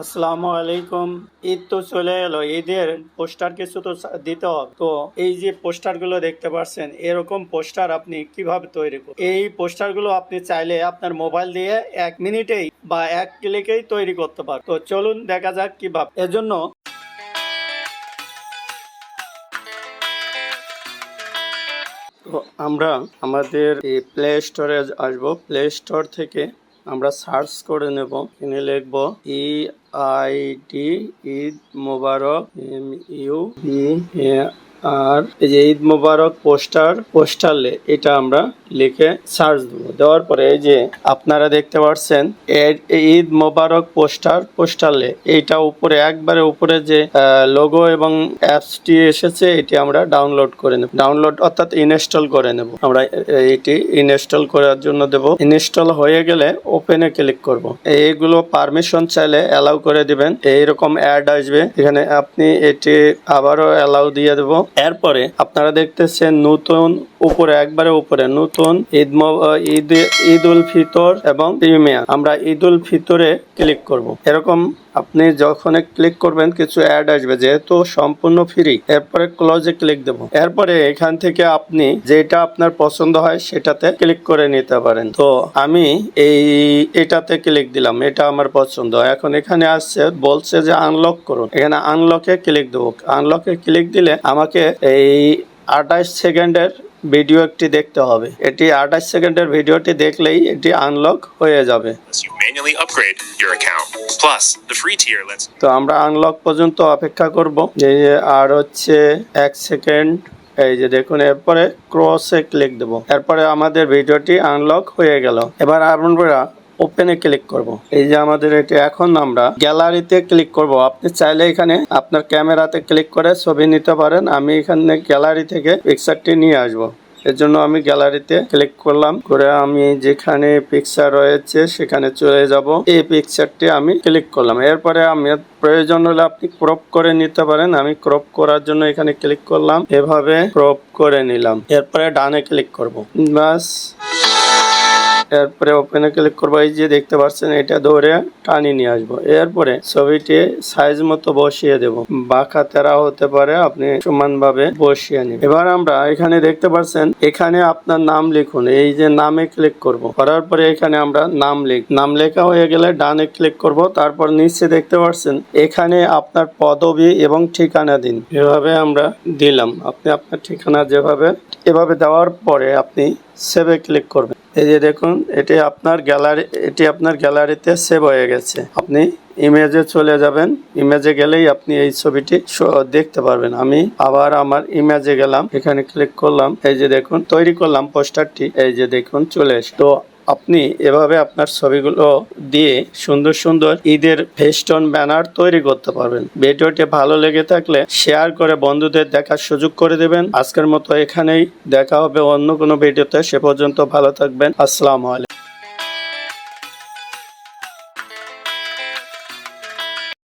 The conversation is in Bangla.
আসসালামু আলাইকুম। ঈদ তো চলে এলো, ঈদের পোস্টার কিছু তো দিতে হবে। তো এই যে পোস্টারগুলো দেখতে পাচ্ছেন, এরকম পোস্টার আপনি কীভাবে তৈরি করবেন এই পোস্টারগুলো আপনি চাইলে আপনার মোবাইল দিয়ে এক মিনিটেই বা এক ক্লিকেই তৈরি করতে পারেন তো চলুন দেখা যাক কীভাবে। এজন্য তো আমরা আমাদের প্লে স্টোরে আসব। প্লে স্টোর থেকে আমরা সার্চ করে নেব। এখানে লিখব E I D Eid Mubarak M U B আর এই যে ঈদ মোবারক পোস্টার, পোস্টারলে এটা আমরা লিখে সার্চ দেবো। দেওয়ার পরে এই যে আপনারা দেখতে পাচ্ছেন ঈদ মোবারক পোস্টার, পোস্টারলে এইটা উপরে, একবারে উপরে যে লোগো এবং অ্যাপসটি এসেছে, এটি আমরা ডাউনলোড করে নেব। ডাউনলোড অর্থাৎ ইনস্টল করে নেব। আমরা এটি ইনস্টল করার জন্য দেব। ইনস্টল হয়ে গেলে ওপেনে ক্লিক করব। এইগুলো পারমিশন চাইলে অ্যালাউ করে দিবেন। এইরকম অ্যাড আসবে। এখানে আপনি এটি আবারও অ্যালাউ দিয়ে দেব। এরপরে আপনারা দেখতেছেন নতুন উপরে, একবারে উপরে, নতুন ঈদ ঈদ ঈদ উল ফিতর এবং আমরা ঈদ উল ফিতরে ক্লিক করব। এরকম আপনি যখন ক্লিক করবেন, কিছু অ্যাড আসবে, যেহেতু সম্পূর্ণ ফ্রি। এরপরে ক্লোজে ক্লিক দেব। এরপরে এখান থেকে আপনি যেটা আপনার পছন্দ হয়, সেটাতে ক্লিক করে নিতে পারেন। তো আমি এই এটাতে ক্লিক দিলাম, এটা আমার পছন্দ। এখন এখানে আসছে, বলছে যে আনলক করুন। এখানে আনলকে ক্লিক দেবো। আনলকে ক্লিক দিলে আমাকে এই আঠাশ সেকেন্ডের ভিডিও একটি দেখতে হবে। এটি আঠাশ সেকেন্ডের ভিডিওটি দেখলেই এটি আনলক হয়ে যাবে। তো আমরা আনলক পর্যন্ত অপেক্ষা করব। যে আর হচ্ছে এক সেকেন্ড এই যে দেখুন এরপরে ক্রসে ক্লিক দেব। এরপরে আমাদের ভিডিওটি আনলক হয়ে গেল। এবার আমরা ওপেনে ক্লিক করব। এই যে আমাদের এটি এখন আমরা গ্যালারিতে ক্লিক করব। আপনি চাইলে এখানে আপনার ক্যামেরাতে ক্লিক করে ছবি নিতে পারেন। আমি এখানে গ্যালারি থেকে পিকচারটি নিয়ে আসব। এর জন্য আমি গ্যালারিতে ক্লিক করলাম। করে আমি যেখানে পিকচার রয়েছে সেখানে চলে যাব। এই পিকচারটি আমি ক্লিক করলাম। এরপরে আমি প্রয়োজন হলে আপনি ক্রপ করে নিতে পারেন। আমি ক্রপ করার জন্য এখানে ক্লিক করলাম। এভাবে ক্রপ করে নিলাম। এরপরে ডানে ক্লিক করব। বাস এরপরে ওপেনে ক্লিক করব, এই যে দেখতে পাচ্ছেন, এটা ধরে টানি নিয়ে আসব। এরপরে ছবিটি সাইজ মতো বসিয়ে দেব। বাঁকা তেরা হতে পারে, আপনি সমানভাবে বসিয়ে নিন এবার আমরা এখানে দেখতে পাচ্ছেন, এখানে আপনার নাম লিখুন। এই যে নামে ক্লিক করব। করার পরে এখানে আমরা নাম লিখ, নাম লেখা হয়ে গেলে ডানে ক্লিক করব। তারপর নিচে দেখতে পাচ্ছেন, এখানে আপনার পদবি এবং ঠিকানা দিন। এভাবে আমরা দিলাম। আপনি আপনার ঠিকানা যেভাবে, এভাবে দেওয়ার পরে আপনি সেভে ক্লিক করবেন। এই যে দেখুন, এটি আপনার গ্যালারি এটি আপনার গ্যালারিতে সেভ হয়ে গেছে। আপনি ইমেজে চলে যাবেন। ইমেজে গেলেই আপনি এই ছবিটি দেখতে পারবেন। আমি আবার আমার ইমেজে গেলাম। এখানে ক্লিক করলাম। এই যে দেখুন, তৈরি করলাম পোস্টারটি এই যে দেখুন, চলে এসে তো আপনি এভাবে আপনার ছবিগুলো দিয়ে সুন্দর সুন্দর ঈদের ফেস্টন ব্যানার তৈরি করতে পারবেন। ভিডিওটি ভালো লেগে থাকলে শেয়ার করে বন্ধুদের দেখার সুযোগ করে দেবেন। আজকের মতো এখানেই দেখা হবে অন্য কোনো ভিডিওতে। সে পর্যন্ত ভালো থাকবেন। আসসালামু আলাইকুম।